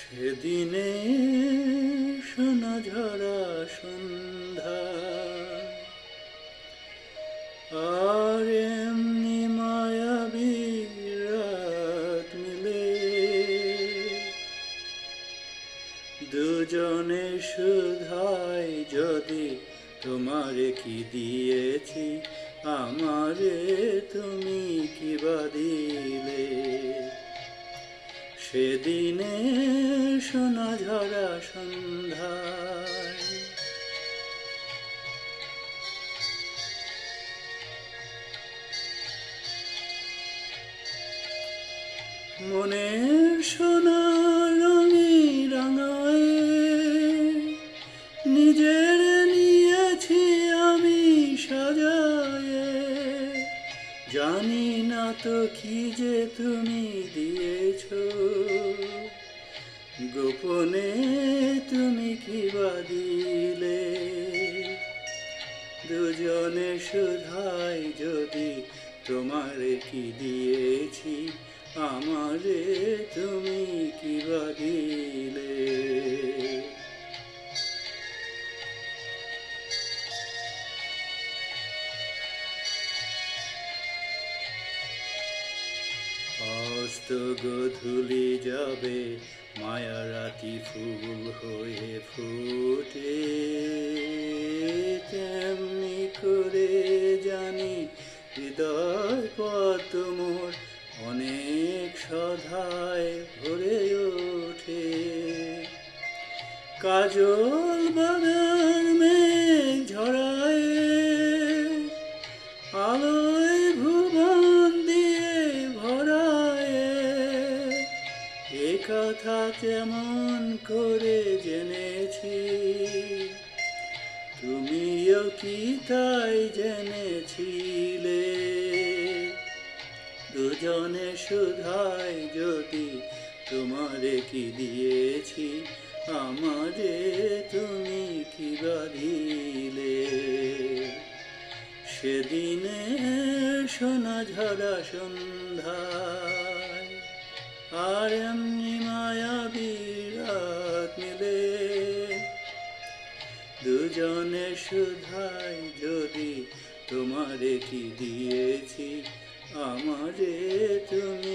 সেদিনে সোনা ঝরা সন্ধ্যা। আর এমনি মায়াবী রাত মিলে। দুজনে শুধাই যদি তোমারে কি দিয়েছি, আমারে তুমি কি বা দিলে? সেদিনে সোনা ঝরা সন্ধ্যায় মনের সোনা রঙি রাঙায়, নিজের নিয়েছি আমি সাজায়। জানি না তো কি যে তুমি দিয়েছ। গোপনে তুমি কি দিলে দুজনে শুধাই যদি তোমার কি দিয়েছি আমারে তুমি কি দিলে অস্ত গধুলি যাবে, মায়া রাতি ফুল হয়ে ফুটে। তেমনি করে জানি হৃদয় পদ্ম মোর অনেক সধায় ভরে ওঠে। কাজল বাগান কথা কেমন করে জেনেছি? তুমিও কি তাই জেনেছিলে? দুজনে শুধাই যদি তোমারে কি দিয়েছি, আমারে তুমি কি বাঁধিলে? সেদিনে সোনা ঝরা সন্ধ্যায় আর এমনি মায়াবী মিলে। দুজনে শুধাই যদি তোমারে কি দিয়েছি আমারে তুমি